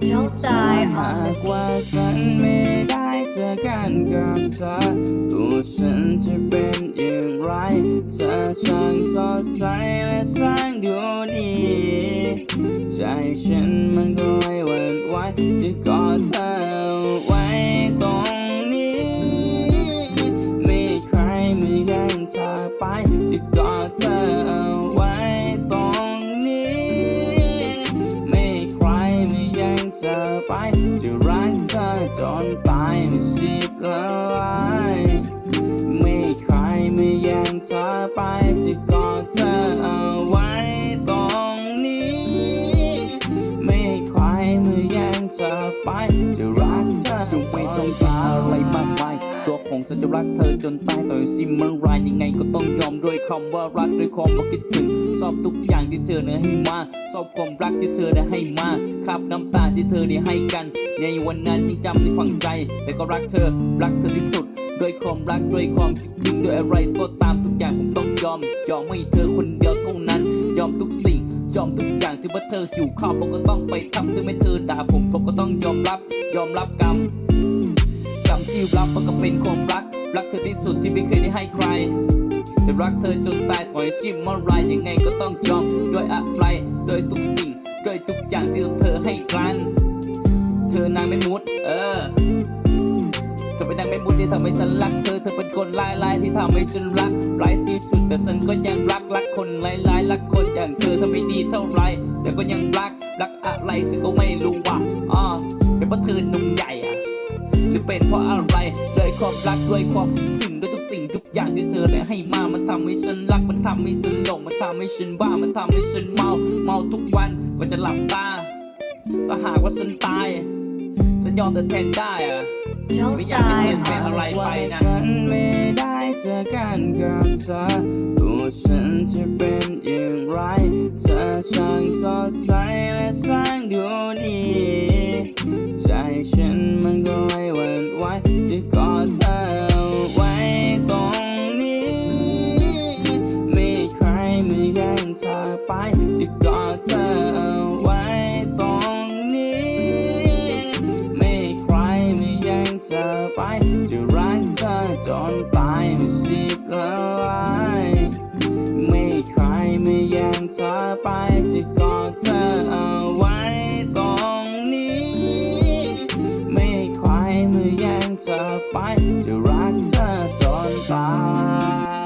ถ้าหากว่าฉันไม่ได้เจอกันกับเธอตัวฉันจะเป็นอย่างไรเธอช่างสดใสและแสางดูดี ใจฉันมันก็เลยหวั่นไหวจะกอดเธอไว้ตรงนี้ ไม่ใครไม่แย่งเธอไปจะกอด กเธอจนตายไม่สิบละลายไม่ใครไม่แย่งเธอไปจะกอดเธอเอาไว้ตรงนี้ ไม่ใครไม่แย่งเธอไปจะรักเธอไม่ต้องการอะไรมากมาย ตัวของฉันจะรักเธอจนตายต่อยซิมันรายยังไงก็ต้องยอมด้วยคำว่ารักด้วยความว่าคิดถึงชอบทุกอย่างที่เธอเนี่ยให้มาชอบความรักที่เธอได้ให้มาขับน้ำตาที่เธอได้ให้กัน ในวันนั้นยังจำในฝังใจ แต่ก็รักเธอรักเธอที่สุดด้วยความรักด้วยความคิดถึงด้วยอะไรก็ตามทุกอย่างผมต้องยอม ยอมให้เธอคนเดียวเท่านั้น ยอมทุกสิ่ง ยอมทุกอย่างที่ว่าเธอหิวข้าวผมก็ต้องไปทำถึงแม้เธอด่าผมผมก็ต้องยอมรับ ยอมรับกรรม กรรมที่รับมันก็เป็นความรัก รักเธอที่สุดที่ไม่เคยได้ให้ใคร จะรักเธอจนตายถอยชิมเมื่อไรยังไงก็ต้องยอมด้วยอะไรด้วยทุกสิ่งด้วยทุกอย่างที่เธอให้กัน เธอนางไม่มุด เออเธอเป็นนางไม่มุดที่ทำให้ฉันรักเธอ เธอเป็นคนร้ายร้ายที่ทำให้ฉันรักร้ายที่สุดแต่ฉันก็ยังรักรักคนร้ายร้ายรักคนอย่างเธอเธอไม่ดีเท่าไรแต่ก็ยังรักรักอะไรฉันก็ไม่รู้ว่ะอ่าเป็นเพราะเธอหนุ่ม เป็นเพราะอะไรด้วยความรักด้วยความคิดถึงด้วยทุกสิ่งทุกอย่างที่เธอได้ให้มามันทำให้ฉันรักมันทำให้ฉันหลงมันทำให้ฉันบ้ามันทำให้ฉันเมาเมาทุกวันกว่าจะหลับตาถ้าหากว่าฉันตาย ฉันยอมเธอแทนได้อะไม่อยากให้เธอแพ้อะไรไปนะฉันไม่ได้เจอกันกับเธอตัวฉันจะเป็นอย่างไรเธอช่างสดใสและแส ไปจะกอดเธอไว้ตรงนี้ ไม่ใครไม่แย่งเธอไป จะรักเธอจนตายไม่สิบละลายไม่ใครไม่แย่งเธอไป จะกอดเธอไว้ตรงนี้ ไม่ใครไม่แย่งเธอไป จะรักเธอจนตาย